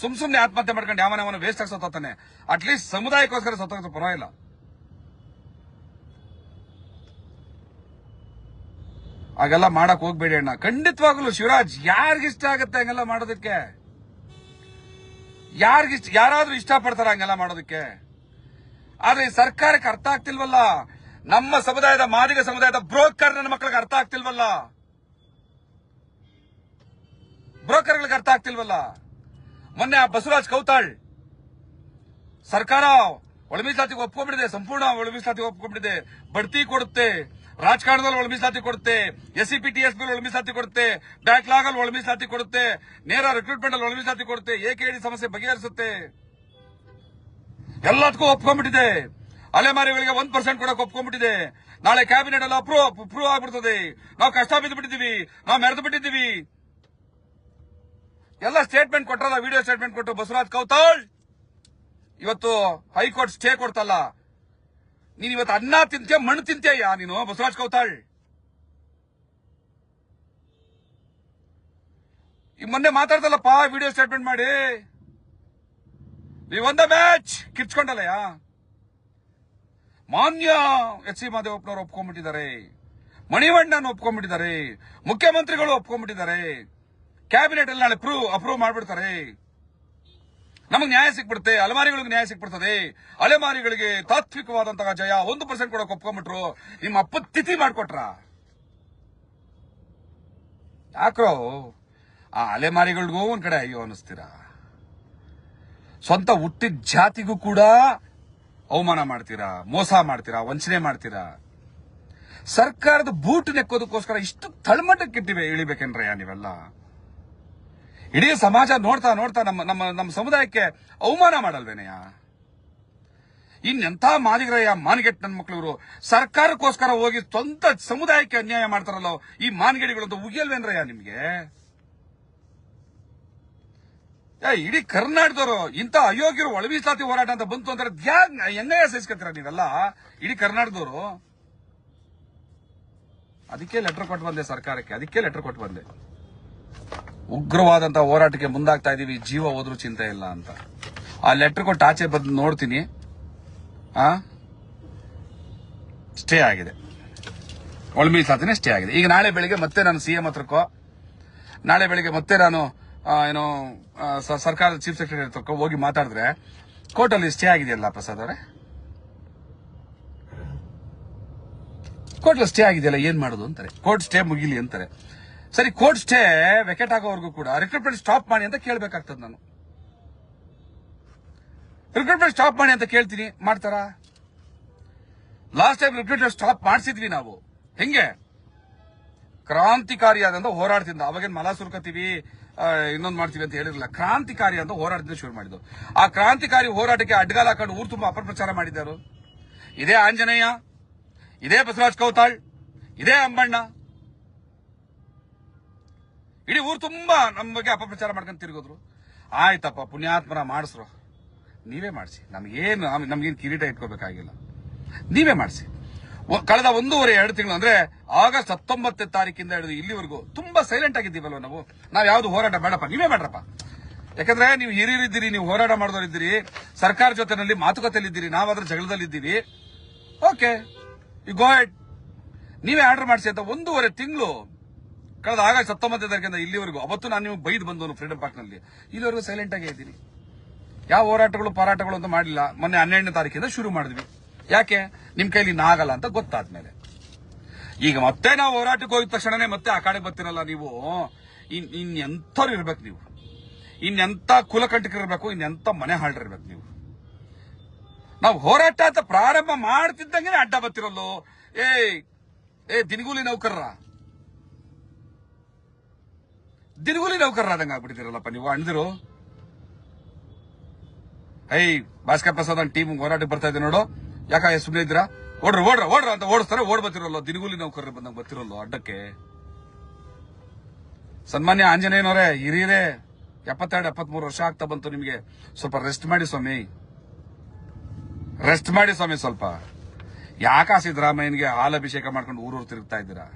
Speaker 1: ಸುಮ್ ಸುಮ್ನೆ ಆತ್ಮಹತ್ಯೆ ಮಾಡ್ಕೊಂಡು ಯಾವನ ವೇಸ್ಟ್ ಆಗಿ ಸತ್ತಾನೆ ಅಟ್ಲೀಸ್ಟ್ ಸಮುದಾಯಕ್ಕೋಸ್ಕರ ಸತ್ತೋಗ ಪರವಾಗಿಲ್ಲ. ಹಾಗೆಲ್ಲ ಮಾಡಕ್ ಹೋಗ್ಬೇಡಿ ಅಣ್ಣ. ಖಂಡಿತವಾಗ್ಲು ಶಿವರಾಜ್, ಯಾರಿಗಿಷ್ಟ ಆಗುತ್ತೆ ಹಂಗೆಲ್ಲ ಮಾಡೋದಕ್ಕೆ? ಯಾರಿಗಿಷ್ಟ, ಯಾರಾದ್ರೂ ಇಷ್ಟ ಪಡ್ತಾರ ಹಂಗೆಲ್ಲ ಮಾಡೋದಕ್ಕೆ? ಆದ್ರೆ ಸರ್ಕಾರಕ್ಕೆ ಅರ್ಥ ಆಗ್ತಿಲ್ವಲ್ಲ? ನಮ್ಮ ಸಮುದಾಯದ ಮಾದಿಗ ಸಮುದಾಯದ ಬ್ರೋಕರ್ ನನ್ನ ಮಕ್ಕಳಿಗೆ ಅರ್ಥ ಆಗ್ತಿಲ್ವಲ್ಲ? ಬ್ರೋಕರ್ಗಳಿಗೆ ಅರ್ಥ ಆಗ್ತಿಲ್ವಲ್ಲ? ಮೊನ್ನೆ ಆ ಬಸವರಾಜ್ ಕೌತಾಳ್, ಸರ್ಕಾರ ಒಳ ಮೀಸಲಾತಿಗೆ ಒಪ್ಕೊಂಡ್ಬಿಟ್ಟಿದೆ, ಸಂಪೂರ್ಣ ಒಳ ಮೀಸಲಾತಿಗೆ ಒಪ್ಕೊಂಡ್ಬಿಟ್ಟಿದೆ. ಬಡ್ತಿ ಕೊಡುತ್ತೆ. ರಾಜಕಾರಣದಲ್ಲಿ ಒಳ ಮೀಸಲಾತಿ ಕೊಡುತ್ತೆ S C P T S B ಒಳ ಮೀಸಲಾತಿ ಕೊಡುತ್ತೆ ಬ್ಯಾಕ್ಲಾಗ್ ಅಲ್ಲಿ ಒಳ ಮೀಸಲಾತಿ ಕೊಡುತ್ತೆ, ನೇರ ರಿಕ್ರೂಟ್ಮೆಂಟ್ ಅಲ್ಲಿ ಒಳ ಮೀಸಲಾತಿ ಕೊಡುತ್ತೆ ಎಕೆಡಿ ಸಮಸ್ಯೆ ಬಗೆಹರಿಸುತ್ತೆ? ಎಲ್ಲದಕ್ಕೂ ಒಪ್ಕೊಂಡ್ಬಿಟ್ಟಿದೆ. ಅಲೆಮಾರಿಗಳಿಗೆ ಒಂದ್ ಪರ್ಸೆಂಟ್ ಕೊಡಕ್ ಒಪ್ಕೊಂಡ್ಬಿಟ್ಟಿದೆ. ನಾಳೆ ಕ್ಯಾಬಿನೆಟ್ ಎಲ್ಲ ಅಪ್ರೂವ್ ಅಪ್ರೂವ್ ಆಗ್ಬಿಡ್ತದೆ. ನಾವು ಕಷ್ಟ ಬಿದ್ದು ಬಿಟ್ಟಿದ್ದೀವಿ ನಾವು ಮೆರೆದು ಬಿಟ್ಟಿದ್ದೀವಿ. ಎಲ್ಲ ಸ್ಟೇಟ್ಮೆಂಟ್ ಕೊಟ್ಟರಲ್ಲ ವಿಡಿಯೋ ಸ್ಟೇಟ್ಮೆಂಟ್ ಕೊಟ್ಟು ಬಸವರಾಜ್ ಕೌತಾಳ್? ಇವತ್ತು ಹೈಕೋರ್ಟ್ ಸ್ಟೇ ಕೊಡ್ತಲ್ಲ. ನೀನ್ ಇವತ್ತು ಅನ್ನ ತಿಂತೀಯ, ಮಣ್ಣು ತಿಂತೀಯ ನೀನು, ಬಸವರಾಜ್ ಕೌತಾಳ್? ಈ ಮೊನ್ನೆ ಮಾತಾಡ್ದಲ್ಲಪ್ಪ ವಿಡಿಯೋ ಸ್ಟೇಟ್ಮೆಂಟ್ ಮಾಡಿ. ನೀವು ಒಂದ ಮ್ಯಾಚ್ ಕಿರ್ಚ್ಕೊಂಡಲ್ಲಯ್ಯ ಮಾನ್ಯ ಎಚ್ ಸಿ ಮಾದೇವಪ್ಪನವರು ಒಪ್ಕೊಂಡ್ಬಿಟ್ಟಿದ್ದಾರೆ. ಮಣಿವಣ್ಣನ್ ಒಪ್ಕೊಂಡ್ಬಿಟ್ಟಿದ್ದಾರೆ. ಮುಖ್ಯಮಂತ್ರಿಗಳು ಒಪ್ಕೊಂಡ್ಬಿಟ್ಟಿದ್ದಾರೆ. ಕ್ಯಾಬಿನೆಟ್ ಅಲ್ಲಿ ನಾಳೆ ಪ್ರೂವ್ ಅಪ್ರೂವ್ ಮಾಡ್ಬಿಡ್ತಾರೆ. ನಮಗೆ ನ್ಯಾಯ ಸಿಕ್ಬಿಡುತ್ತೆ, ಅಲೆಮಾರಿಗಳಿಗೆ ನ್ಯಾಯ ಸಿಕ್ಬಿಡ್ತದೆ. ಅಲೆಮಾರಿಗಳಿಗೆ ತಾತ್ವಿಕವಾದಂತಹ ಜಯ ಒಂದು ಪರ್ಸೆಂಟ್ ಕೂಡ ಒಪ್ಕೊಂಡ್ಬಿಟ್ರು ನಿಮ್ಮ ಅಪ್ಪ ತಿಥಿ ಮಾಡ್ಕೊಟ್ರ. ಯಾಕ್ರೋ ಆ ಅಲೆಮಾರಿಗಳಿಗೂ ಒಂದ್ ಕಡೆ ಅಯ್ಯೋ ಅನಿಸ್ತೀರಾ ಸ್ವಂತ ಹುಟ್ಟಿದ ಜಾತಿಗೂ ಕೂಡ ಅವಮಾನ ಮಾಡ್ತೀರಾ? ಮೋಸ ಮಾಡ್ತೀರಾ? ವಂಚನೆ ಮಾಡ್ತೀರಾ? ಸರ್ಕಾರದ ಬೂಟ್ ನೆಕ್ಕೋದಕ್ಕೋಸ್ಕರ ಇಷ್ಟು ತಳಮಟ್ಟಕ್ಕೆ ತಳಮಟ್ಟಕ್ಕಿಟ್ಟಿವೆ ಇಳಿಬೇಕೇನ್ರಯ್ಯ ನೀವೆಲ್ಲ? ಇಡೀ ಸಮಾಜ ನೋಡ್ತಾ ನೋಡ್ತಾ ನಮ್ಮ ನಮ್ಮ ನಮ್ಮ ಸಮುದಾಯಕ್ಕೆ ಅವಮಾನ ಮಾಡಲ್ವೇನಯ್ಯ? ಇನ್ನೆಂಥ ಮಾದಿಗರಯ್ಯ ಮಾನ್ಗೆಟ್ ನನ್ನ ಮಕ್ಕಳು ಸರ್ಕಾರಕ್ಕೋಸ್ಕರ ಹೋಗಿ ಸ್ವಂತ ಸಮುದಾಯಕ್ಕೆ ಅನ್ಯಾಯ ಮಾಡ್ತಾರಲ್ಲ ಈ ಮಾನಗೇಡಿಗಳಂತ ಉಗಿಯಲ್ವೇನ್ರಯ್ಯ ನಿಮ್ಗೆ? ಇಡೀ ಕರ್ನಾಟಕದವರು ಇಂಥ ಅಯೋಗ್ಯರು ಒಳವಿ ಸಾತಿ ಹೋರಾಟ ಅಂತ ಬಂತು ಅಂದ್ರೆ ಹೆಂಗಯ್ಯ ಸಹಿಸ್ಕೊತೀರ ನೀವೆಲ್ಲ? ಇಡೀ ಕರ್ನಾಟಕದವರು? ಅದಕ್ಕೆ ಲೆಟರ್ ಕೊಟ್ಟು ಬಂದೆ ಸರ್ಕಾರಕ್ಕೆ, ಅದಕ್ಕೆ ಲೆಟರ್ ಕೊಟ್ಟು ಬಂದೆ. ಉಗ್ರವಾದಂತ ಹೋರಾಟಕ್ಕೆ ಮುಂದಾಗ್ತಾ ಇದೀವಿ. ಜೀವ ಹೋದ್ರೂ ಚಿಂತೆ ಇಲ್ಲ ಅಂತ. ಆ ಲೆಟರ್ ಕೊಟ್ಟು ಆಚೆ ಬಂದು ನೋಡ್ತೀನಿ. ಆ? ಸ್ಟೇ ಆಗಿದೆ. ಒಳ ಮೀಸಲಾತಿನೇ ಸ್ಟೇ ಆಗಿದೆ. ಈಗ ನಾಳೆ ಬೆಳಿಗ್ಗೆ ಮತ್ತೆ ನಾನು ಸಿಎಂ ಹತ್ರಕ್ಕೋ, ನಾಳೆ ಬೆಳಿಗ್ಗೆ ಮತ್ತೆ ನಾನು ಏನೋ ಸರ್ಕಾರದ ಚೀಫ್ ಸೆಕ್ರೆಟರಿ ಹತ್ರಕ್ಕೋ ಹೋಗಿ ಮಾತಾಡಿದ್ರೆ ಕೋರ್ಟಲ್ಲಿ ಸ್ಟೇ ಆಗಿದೆಯಲ್ಲ ಪ್ರಸಾದ್ ಅವರೇ? ಕೋರ್ಟ್ ಸ್ಟೇ ಆಗಿದೆಯಲ್ಲ, ಏನ್ ಮಾಡೋದು ಅಂತಾರೆ. ಕೋರ್ಟ್ ಸ್ಟೇ ಮುಗಿಲಿ ಅಂತಾರೆ. ಸರಿ ಕೋರ್ಟ್ ಸ್ಟೇ ವೆಕೆಟ್ ಆಗೋವರೆಗೂ ಕೂಡ ರಿಕ್ರೂಟ್ಮೆಂಟ್ ಸ್ಟಾಪ್ ಮಾಡಿ ಅಂತ ಕೇಳಬೇಕಾಗ್ತದೆ ನಾನು. ರಿಕ್ರೂಟ್ಮೆಂಟ್ ಸ್ಟಾಪ್ ಮಾಡಿ ಅಂತ ಕೇಳ್ತೀನಿ, ಮಾಡ್ತಾರಾ? ಲಾಸ್ಟ್ ಟೈಮ್ ರಿಕ್ರೂಟ್ಮೆಂಟ್ ಸ್ಟಾಪ್ ಮಾಡಿಸಿದ್ವಿ ನಾವು. ಹೆಂಗೆ? ಕ್ರಾಂತಿಕಾರಿಯಾದಂತ ಹೋರಾಡ್ತಿದ್ದ ಅವಾಗೇನ್ ಮಲ ಸುರ್ಕತೀವಿ ಇನ್ನೊಂದು ಮಾಡ್ತೀವಿ ಅಂತ ಹೇಳಿರಲಿಲ್ಲ. ಕ್ರಾಂತಿಕಾರಿ ಅಂತ ಹೋರಾಟದಿಂದ ಶುರು ಮಾಡಿದ್ದು. ಆ ಕ್ರಾಂತಿಕಾರಿ ಹೋರಾಟಕ್ಕೆ ಅಡ್ಗಾಲ ಹಾಕೊಂಡು ಊರು ತುಂಬಾ ಅಪಪ್ರಚಾರ ಮಾಡಿದ್ದಾರೆ ಇದೇ ಆಂಜನೇಯ, ಇದೇ ಬಸವರಾಜ್ ಕೌತಾಳ್, ಇದೇ ಅಂಬಣ್ಣ ಇಡೀ ಊರು ತುಂಬಾ ನಮ್ಮ ಬಗ್ಗೆ ಅಪಪ್ರಚಾರ ಮಾಡ್ಕೊಂಡು ತಿರುಗಿದ್ರು. ಆಯ್ತಪ್ಪ ಪುಣ್ಯಾತ್ಮರ ಮಾಡಿಸ್ರು. ನೀವೇ ಮಾಡಿಸಿ. ನಮಗೇನು ನಮ್ಗೇನು ಕಿರೀಟ ಇಟ್ಕೋಬೇಕಾಗಿಲ್ಲ. ನೀವೇ ಮಾಡಿಸಿ. ಕಳೆದ ಒಂದೂವರೆ, ಎರಡು ತಿಂಗಳು ಅಂದ್ರೆ ಆಗಸ್ಟ್ ಹತ್ತೊಂಬತ್ತನೇ ತಾರೀಕಿಂದ ಹಿಡಿದು ಇಲ್ಲಿವರೆಗೂ ತುಂಬಾ ಸೈಲೆಂಟ್ ಆಗಿದ್ದೀವಲ್ವ ನಾವು? ನಾವು ಯಾವ್ದು ಹೋರಾಟ ಬೇಡಪ್ಪ. ನೀವೇ ಮಾಡ್ರಪ್ಪ. ಯಾಕಂದ್ರೆ ನೀವು ಹಿರಿಯರಿದ್ದೀರಿ, ನೀವು ಹೋರಾಟ ಮಾಡಿದವರಿದ್ದೀರಿ. ಸರ್ಕಾರ ಜೊತೆನಲ್ಲಿ ಮಾತುಕತೆಯಲ್ಲಿದ್ದೀರಿ. ನಾವಾದ್ರೆ ಜಗಳದಲ್ಲಿದ್ದೀವಿ. ಓಕೆ ಯು ಗೋ ನೀವೇ ಆರ್ಡರ್ ಮಾಡಿಸಿ ಅಂತ ಒಂದೂವರೆ ತಿಂಗಳು ಕಳೆದ ಆಗ ಹತ್ತೊಂಬತ್ತನೇ ತಾರೀಕಿಂದ ಇಲ್ಲಿವರೆಗೂ, ಅವತ್ತು ನಾನು ನೀವು ಬೈದು ಬಂದವನು ಫ್ರೀಡಂ ಪಾರ್ಕ್ನಲ್ಲಿ. ಇಲ್ಲಿವರೆಗೂ ಸೈಲೆಂಟ್ ಆಗಿ ಇದ್ದೀನಿ. ಯಾವ ಹೋರಾಟಗಳು ಹೋರಾಟಗಳು ಅಂತ ಮಾಡಿಲ್ಲ ಮೊನ್ನೆ ಹನ್ನೆರಡನೇ ತಾರೀಕಿಂದ ಶುರು ಮಾಡಿದ್ವಿ. ಯಾಕೆ? ನಿಮ್ ಕೈಲಿ ನಾಗಲ್ಲ ಅಂತ ಗೊತ್ತಾದ್ಮೇಲೆ. ಈಗ ಮತ್ತೆ ನಾವು ಹೋರಾಟಕ್ಕೆ ಹೋಗಿದ ತಕ್ಷಣನೇ ಮತ್ತೆ ಆ ಕಡೆ ಬರ್ತಿರಲ್ಲ ನೀವು? ಇನ್ ಇನ್ನೆಂಥವ್ರು ಇರ್ಬೇಕು ನೀವು? ಇನ್ನೆಂಥ ಕುಲಕಂಟಕರಿರ್ಬೇಕು ಇನ್ನೆಂಥ ಮನೆ ಹಾಳ್ರಿರ್ಬೇಕು ನೀವು? ನಾವು ಹೋರಾಟ ಅಂತ ಪ್ರಾರಂಭ ಮಾಡ್ತಿದ್ದಂಗೆ ಅಡ್ಡ ಬರ್ತಿರಲ್ಲೋ? ಏ ಏ, ದಿನಗೂಲಿ ನೌಕರರ. ದಿನಗೂಲಿ ನೌಕರರ ಆದಂಗ ಆಗ್ಬಿಟ್ಟಿದ್ದೀರಲ್ಲಪ್ಪ ನೀವು ಅಣ್ದಿರು ಐ ಭಾಸ್ಕರ್ ಪ್ರಸಾದ್ ಟೀಮ್ ಹೋರಾಟಕ್ಕೆ ಬರ್ತಾ ಇದೆ ನೋಡು. ಯಾಕ ಸುಮ್ಮನೆ ಇದ್ದೀರಾ? ಓಡ್ರ ಓಡ್ರ ಓಡ್ರ ಅಂತ ಓಡಿಸ್ತಾರೆ, ಓಡ್ ಬರ್ತಿರಲ್ಲ ದಿನಗೂಲಿ ನೌಕರರು ಬಂದಂಗ ಬರ್ತಿರಲ್ಲೋ ಅಡ್ಡಕ್ಕೆ. ಸನ್ಮಾನ್ಯ ಆಂಜನೇಯನವರೇ, ಹಿರಿಯರೇ, ಎಪ್ಪತ್ತೆರಡು, ಎಪ್ಪತ್ಮೂರು ವರ್ಷ ಆಗ್ತಾ ಬಂತು ನಿಮಗೆ. ಸ್ವಲ್ಪ ರೆಸ್ಟ್ ಮಾಡಿ ಸ್ವಾಮಿ. ರೆಸ್ಟ್ ಮಾಡಿ ಸ್ವಾಮಿ ಸ್ವಲ್ಪ. ಯಾಕ ಸಿದ್ದರಾಮಯ್ಯನಿಗೆ ಹಾಲಭಿಷೇಕ ಮಾಡ್ಕೊಂಡು ಊರೂರು ತಿರುಗ್ತಾ ಇದ್ದೀರಾ?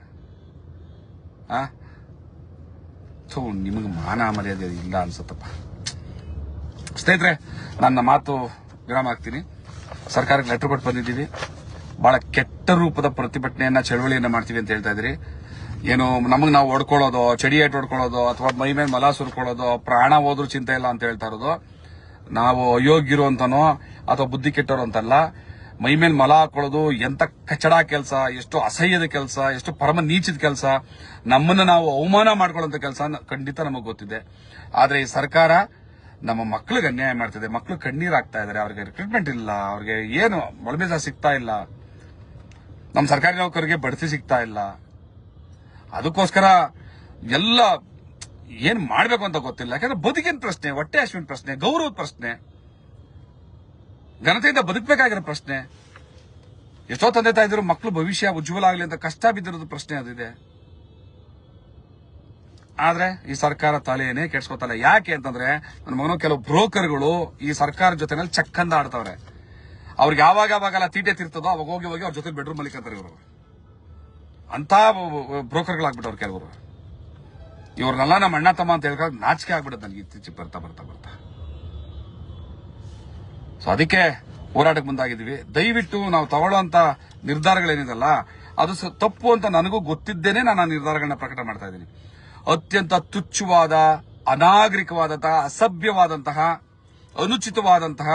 Speaker 1: ಥೂ, ನಿಮಗೆ ಮಾನ ಮರ್ಯಾದೆ ಇಲ್ಲ ಅನ್ಸುತ್ತಪ್ಪ. ಸ್ನೇಹಿತರೆ, ನನ್ನ ಮಾತು ವಿರಾಮ ಆಗ್ತೀನಿ ಸರ್ಕಾರಕ್ಕೆ ಲೆಟರ್ ಕೊಟ್ಟು ಬಂದಿದ್ದೀವಿ. ಬಹಳ ಕೆಟ್ಟ ರೂಪದ ಪ್ರತಿಭಟನೆಯನ್ನ, ಚಳವಳಿಯನ್ನ ಮಾಡ್ತೀವಿ ಅಂತ ಹೇಳ್ತಾ ಇದ್ರಿ ಏನು, ನಮಗೆ ನಾವು ಹೊಡ್ಕೊಳ್ಳೋದು ಚಡಿ ಏಟ್ ಹೊಡ್ಕೊಳ್ಳೋದು, ಅಥವಾ ಮೈ ಮೇಲೆ ಮಲ ಸುರ್ಕೊಳ್ಳೋದು, ಪ್ರಾಣ ಹೋದ್ರೂ ಚಿಂತೆ ಇಲ್ಲ ಅಂತ ಹೇಳ್ತಾ ಇರೋದು. ನಾವು ಅಯೋಗ್ಯರು ಅಂತನೋ, ಅಥವಾ ಬುದ್ಧಿ ಕೆಟ್ಟರು ಅಂತಲ್ಲ. ಮೈ ಮೇಲೆ ಮಲ ಹಾಕೊಳ್ಳೋದು ಎಂತ ಕಚಡ ಕೆಲಸ, ಎಷ್ಟು ಅಸಹ್ಯದ ಕೆಲಸ, ಎಷ್ಟು ಪರಮ ನೀಚದ ಕೆಲಸ, ನಮ್ಮನ್ನ ನಾವು ಅವಮಾನ ಮಾಡ್ಕೊಳ್ಳೋಂಥ ಕೆಲಸ ಖಂಡಿತ ನಮಗೆ ಗೊತ್ತಿದೆ. ಆದ್ರೆ ಈ ಸರ್ಕಾರ ನಮ್ಮ ಮಕ್ಳಿಗೆ ಅನ್ಯಾಯ ಮಾಡ್ತಿದೆ. ಮಕ್ಳು ಕಣ್ಣೀರ್ ಆಗ್ತಾ ಇದಾರೆ. ಅವ್ರಿಗೆ ರಿಕ್ರೂಟ್ಮೆಂಟ್ ಇಲ್ಲ. ಅವ್ರಿಗೆ ಏನು ಒಳಮೇಜ ಸಿಗ್ತಾ ಇಲ್ಲ. ನಮ್ಮ ಸರ್ಕಾರಿ ನೌಕರಿಗೆ ಬಡ್ತಿ ಸಿಗ್ತಾ ಇಲ್ಲ. ಅದಕ್ಕೋಸ್ಕರ ಎಲ್ಲ ಏನ್ ಮಾಡ್ಬೇಕು ಅಂತ ಗೊತ್ತಿಲ್ಲ. ಯಾಕಂದ್ರೆ ಬದುಕಿನ ಪ್ರಶ್ನೆ, ಹೊಟ್ಟೆ ಹಸುವಿನ ಪ್ರಶ್ನೆ, ಗೌರವದ ಪ್ರಶ್ನೆ. ಘನತೆಯಿಂದ ಬದುಕಬೇಕಾಗಿರೋ ಪ್ರಶ್ನೆ. ಎಷ್ಟೋ ತಂದೆ ತಾಯಿದ್ರು ಮಕ್ಕಳು ಭವಿಷ್ಯ ಉಜ್ವಲ ಆಗಲಿ ಅಂತ ಕಷ್ಟ ಬಿದ್ದಿರೋದು ಪ್ರಶ್ನೆ ಅದಿದೆ ಆದ್ರೆ ಈ ಸರ್ಕಾರ ತಲೆಯೇನೆ ಕೆಡ್ಸ್ಕೊತಲ್ಲ. ಯಾಕೆ ಅಂತಂದ್ರೆ ನನ್ನ ಮಗನ ಕೆಲವು ಬ್ರೋಕರ್ಗಳು ಈ ಸರ್ಕಾರ ಜೊತೆನಲ್ಲಿ ಚಕ್ಕಂದ ಆಡ್ತವ್ರೆ. ಅವ್ರಿಗೆ ಯಾವಾಗ ಯಾವಾಗೆಲ್ಲ ತೀಟೆ ತಿರ್ತದೋ ಅವಾಗ ಹೋಗಿ ಹೋಗಿ ಅವ್ರ ಜೊತೆ ಬೆಡ್ರೂಮ್ ಮಲಿಕಂತಾರೆ ಇವರು. ಅಂತ ಬ್ರೋಕರ್ಗಳಾಗ್ಬಿಟ್ಟವ್ರು ಕೆಲವರು. ಇವ್ರನ್ನೆಲ್ಲ ನಮ್ಮ ಅಣ್ಣ ತಮ್ಮ ಅಂತ ಹೇಳ್ಕೊಂಡು ನಾಚಿಕೆ ಆಗ್ಬಿಡುತ್ತೆ ನನಗೆ ಇತ್ತೀಚೆಗೆ ಬರ್ತಾ ಬರ್ತಾ ಬರ್ತಾ. ಸೊ ಅದಕ್ಕೆ ಹೋರಾಟಕ್ಕೆ ಮುಂದಾಗಿದ್ದೀವಿ. ದಯವಿಟ್ಟು ನಾವು ತಗೊಳ್ಳೋಂತ ನಿರ್ಧಾರಗಳೇನಿದೆಲ್ಲ, ಅದು ತಪ್ಪು ಅಂತ ನನಗೂ ಗೊತ್ತಿದ್ದೇನೆ ನಾನು ಆ ನಿರ್ಧಾರಗಳನ್ನ ಪ್ರಕಟ ಮಾಡ್ತಾ ಇದ್ದೀನಿ. ಅತ್ಯಂತ ತುಚ್ಛವಾದ, ಅನಾಗರಿಕವಾದಂತಹ, ಅಸಭ್ಯವಾದಂತಹ, ಅನುಚಿತವಾದಂತಹ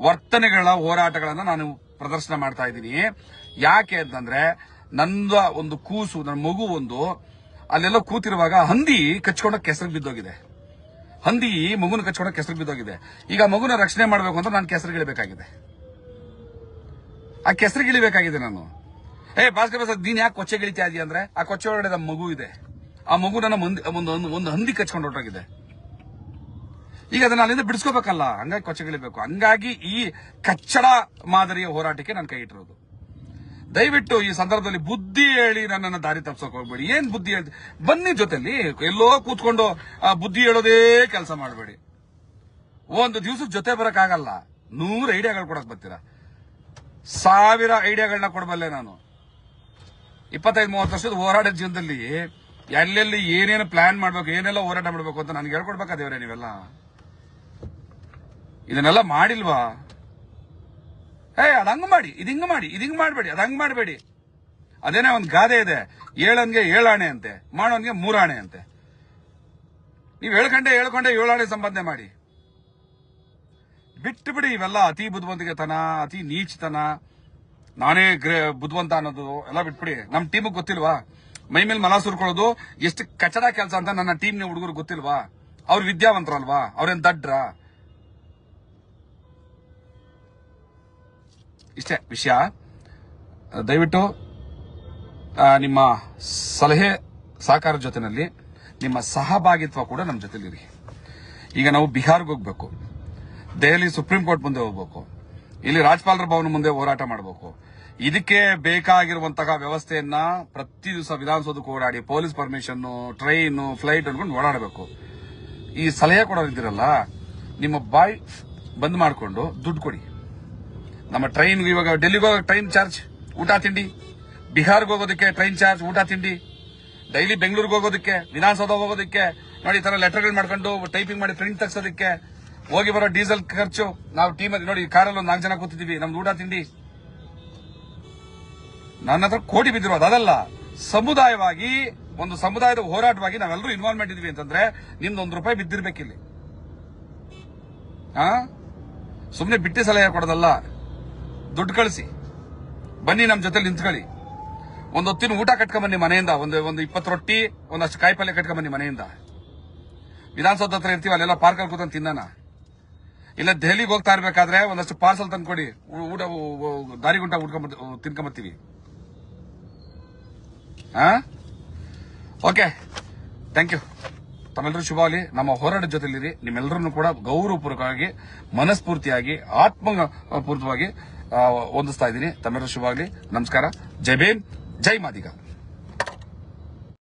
Speaker 1: ವರ್ತನೆಗಳ ಹೋರಾಟಗಳನ್ನು ನಾನು ಪ್ರದರ್ಶನ ಮಾಡ್ತಾ ಇದ್ದೀನಿ. ಯಾಕೆ ಅಂತಂದ್ರೆ ನನ್ನ ಒಂದು ಕೂಸು, ನನ್ನ ಮಗು ಒಂದು, ಅಲ್ಲೆಲ್ಲ ಕೂತಿರುವಾಗ ಹಂದಿ ಕಚ್ಕೊಂಡ ಕೆಸರು ಬಿದ್ದೋಗಿದೆ. ಹಂದಿ ಮಗುನ ಕಚ್ಕೊಂಡ ಕೆಸರು ಬಿದ್ದೋಗಿದೆ. ಈಗ ಮಗುನ ರಕ್ಷಣೆ ಮಾಡಬೇಕು ಅಂತ ನಾನು ಕೆಸರು ಗಿಳಿಬೇಕಾಗಿದೆ. ಆ ಕೆಸರು ಗಿಳಿಬೇಕಾಗಿದೆ ನಾನು. ಏ ಭಾಸ್ಕರ್ ಪ್ರಸಾದ್, ನೀನ್ ಯಾಕೆ ಕೊಚ್ಚೆ ಗಿಳಿತಾ ಇದೀಯ ಅಂದ್ರೆ, ಆ ಕೊಚ್ಚೆ ಒಳಗಡೆ ಮಗು ಇದೆ. ಆ ಮಗು ನನ್ನ ಒಂದು- ಒಂದು ಹಂದಿ ಕಚ್ಕೊಂಡು ಹೊರಟೋಗಿದೆ. ಈಗ ಅದನ್ನ ಅಲ್ಲಿಂದ ಬಿಡಿಸ್ಕೋಬೇಕಲ್ಲ, ಹಂಗಾಗಿ ಕೊಚ್ಚೆ ಗಿಳಿಬೇಕು. ಹಂಗಾಗಿ ಈ ಕಚ್ಚಡ ಮಾದರಿಯ ಹೋರಾಟಕ್ಕೆ ನಾನು ಕೈ ಇಟ್ಟಿರೋದು. ದಯವಿಟ್ಟು ಈ ಸಂದರ್ಭದಲ್ಲಿ ಬುದ್ಧಿ ಹೇಳಿ ನನ್ನ ದಾರಿ ತಪ್ಸೋಕೆ ಹೋಗ್ಬೇಡಿ. ಏನ್ ಬುದ್ಧಿ ಹೇಳ್ತಿ ಬನ್ನಿ ಜೊತೆಲಿ ಎಲ್ಲೋ ಕೂತ್ಕೊಂಡು ಬುದ್ಧಿ ಹೇಳೋದೇ ಕೆಲಸ ಮಾಡಬೇಡಿ. ಒಂದು ದಿವಸದ ಜೊತೆ ಬರಕ್ಕಾಗಲ್ಲ. ನೂರು ಐಡಿಯಾಗಳು ಕೊಡಕ್ ಬರ್ತೀರಾ. ಸಾವಿರ ಐಡಿಯಾಗಳನ್ನ ಕೊಡಬಲ್ಲೆ ನಾನು. ಇಪ್ಪತ್ತೈದು, ಮೂವತ್ತು ವರ್ಷದ ಹೋರಾಟದ ಜೀವನದಲ್ಲಿ ಎಲ್ಲೆಲ್ಲಿ ಏನೇನು ಪ್ಲಾನ್ ಮಾಡ್ಬೇಕು, ಏನೆಲ್ಲ ಹೋರಾಟ ಮಾಡ್ಬೇಕು ಅಂತ ನನಗೆ ಹೇಳ್ಕೊಡ್ಬೇಕಾ ದೇವ್ರೆ ನೀವೆಲ್ಲ? ಇದನ್ನೆಲ್ಲ ಮಾಡಿಲ್ವಾ? ಏ, ಅದ್ ಹಂಗ ಮಾಡಿ. ಇದು ಹಿಂಗ ಮಾಡಿ. ಇದು ಮಾಡಬೇಡಿ. ಅದ್ ಹಂಗ್ ಮಾಡಬೇಡಿ. ಅದೇನೇ ಒಂದು ಗಾದೆ ಇದೆ. ಏಳನ್ಗೆ ಏಳಾಣೆ ಅಂತೆ. ಮಾಡೋನ್ಗೆ ಮೂರಾಣೆ ಅಂತೆ. ನೀವು ಹೇಳ್ಕೊಂಡೆ ಹೇಳ್ಕೊಂಡೆ ಏಳಾಣೆ ಸಂಪಾದನೆ ಮಾಡಿ. ಬಿಟ್ಟು ಬಿಡಿ ಇವೆಲ್ಲ ಅತಿ ಬುದ್ಧಿವಂತಿಕೆತನ, ಅತಿ ನೀಚತನ. ನಾನೇ ಬುದ್ಧಿವಂತ ಅನ್ನೋದು ಎಲ್ಲ ಬಿಟ್ಬಿಡಿ. ನಮ್ಮ ಟೀಮಿಗೆ ಗೊತ್ತಿಲ್ವಾ? ಮೈ ಮೇಲೆ ಮಲ ಸುರ್ಕೊಳ್ಳೋದು ಎಷ್ಟು ಕಚಡ ಕೆಲಸ ಅಂತ ನನ್ನ ಟೀಮ್ನ ಹುಡುಗರು ಗೊತ್ತಿಲ್ವಾ? ಅವ್ರು ವಿದ್ಯಾವಂತರಲ್ವಾ? ಅವ್ರೇನ್ ದಡ್ರ? ಇಷ್ಟೇ ವಿಷಯ. ದಯವಿಟ್ಟು ನಿಮ್ಮ ಸಲಹೆ, ಸಹಕಾರ ಜೊತೆನಲ್ಲಿ ನಿಮ್ಮ ಸಹಭಾಗಿತ್ವ ಕೂಡ ನಮ್ಮ ಜೊತೆಲಿರಿ. ಈಗ ನಾವು ಬಿಹಾರ್ಗೆ ಹೋಗ್ಬೇಕು. ದೆಹಲಿ ಸುಪ್ರೀಂ ಕೋರ್ಟ್ ಮುಂದೆ ಹೋಗ್ಬೇಕು. ಇಲ್ಲಿ ರಾಜ್ಯಪಾಲರ ಭವನ ಮುಂದೆ ಹೋರಾಟ ಮಾಡಬೇಕು. ಇದಕ್ಕೆ ಬೇಕಾಗಿರುವಂತಹ ವ್ಯವಸ್ಥೆಯನ್ನ ಪ್ರತಿ ದಿವಸ ವಿಧಾನಸೌಧಕ್ಕೆ ಓಡಾಡಿ ಪೊಲೀಸ್ ಪರ್ಮಿಷನ್ ಟ್ರೈನ್ ಫ್ಲೈಟ್ ಅನ್ಕೊಂಡು ಓಡಾಡಬೇಕು. ಈ ಸಲಹೆ ಕೊಡೋರಿದ್ದೀರಲ್ಲ, ನಿಮ್ಮ ಬಾಯ್ ಬಂದ್ ಮಾಡಿಕೊಂಡು ದುಡ್ಡು ಕೊಡಿ. ನಮ್ಮ ಟ್ರೈನ್ ಇವಾಗ ಡೆಲ್ಲಿಗೆ ಹೋಗೋ ಟ್ರೈನ್ ಚಾರ್ಜ್ ಊಟ ತಿಂಡಿ. ಬಿಹಾರ್ಗೆ ಹೋಗೋದಕ್ಕೆ ಟ್ರೈನ್ ಚಾರ್ಜ್ ಊಟ ತಿಂಡಿ. ಡೈಲಿ ಬೆಂಗಳೂರಿಗೆ ಹೋಗೋದಕ್ಕೆ, ವಿಧಾನಸೌಧ ಹೋಗೋದಕ್ಕೆ, ನೋಡಿ ಈ ತರ ಲೆಟರ್ಗಳು ಮಾಡ್ಕೊಂಡು ಟೈಪಿಂಗ್ ಮಾಡಿ ಪ್ರಿಂಟ್ ತೆಗ್ಸೋದಕ್ಕೆ, ಹೋಗಿ ಬರೋ ಡೀಸೆಲ್ ಖರ್ಚು. ನಾವು ಟೀಮ್ ನೋಡಿ ಕಾರಲ್ಲಿ ಒಂದು ನಾಲ್ಕು ಜನ ಕೂತಿದ್ದೀವಿ, ನಮ್ದು ಊಟ ತಿಂಡಿ. ನನ್ನ ಹತ್ರ ಕೋಟಿ ಬಿದ್ದಿರೋದು, ಅದಲ್ಲ. ಸಮುದಾಯವಾಗಿ, ಒಂದು ಸಮುದಾಯದ ಹೋರಾಟವಾಗಿ ನಾವೆಲ್ಲರೂ ಇನ್ವಾಲ್ವ್ಮೆಂಟ್ ಇದೀವಿ ಅಂತಂದ್ರೆ ನಿಮ್ದು ಒಂದು ರೂಪಾಯಿ ಬಿದ್ದಿರ್ಬೇಕಿಲ್ಲಿ. ಸುಮ್ಮನೆ ಬಿಟ್ಟಿ ಸಲಹೆ ಕೊಡೋದಲ್ಲ. ದುಡ್ಡು ಕಳಿಸಿ. ಬನ್ನಿ ನಮ್ಮ ಜೊತೆ ನಿಂತ್ಕೊಳ್ಳಿ. ಒಂದು ಹೊತ್ತಿನ ಊಟ ಕಟ್ಕೊಂಬನ್ನಿ ಮನೆಯಿಂದ. ಒಂದು ಒಂದು ಇಪ್ಪತ್ತು ರೊಟ್ಟಿ ಒಂದಷ್ಟು ಕಾಯಿ ಪಲ್ಯ ಕಟ್ಕೊಂಡ್ ಬನ್ನಿ ಮನೆಯಿಂದ. ವಿಧಾನಸೌಧ ಹತ್ರ ಇರ್ತೀವಿ ಅಲ್ಲೆಲ್ಲ ಪಾರ್ಕಲ್ಲಿ ಕೂತ್ಕೊಂಡು ತಿನ್ನೋಣ. ಇಲ್ಲ ದೆಹಲಿಗೆ ಹೋಗ್ತಾ ಇರಬೇಕಾದ್ರೆ ಒಂದಷ್ಟು ಪಾರ್ಸಲ್ ತಂದ್ಕೊಡಿ ಊಟ ದಾರಿಗುಂಟ ಉಟ್ಕೊಂಡ್ ತಿನ್ಕೊಂಬರ್ತೀವಿ ಓಕೆ. Thank you. ತಮ್ಮೆಲ್ಲರೂ ಶುಭವಾಗಲಿ ನಮ್ಮ ಹೋರಾಟದ ಜೊತೆಲಿರಿ. ನಿಮ್ಮೆಲ್ಲರನ್ನು ಕೂಡ ಗೌರವಪೂರ್ವಕವಾಗಿ ಮನಸ್ಫೂರ್ತಿಯಾಗಿ ಆತ್ಮಪೂರ್ವಕವಾಗಿ ಆ, ವಂದಿಸ್ತಾ ಇದ್ದೀನಿ. ತಮ್ಮೆಲ್ಲರೂ ಶುಭವಾಗಲಿ. ನಮಸ್ಕಾರ. ಜೈ ಭೀಮ್. ಜೈ ಮಾದಿಗ.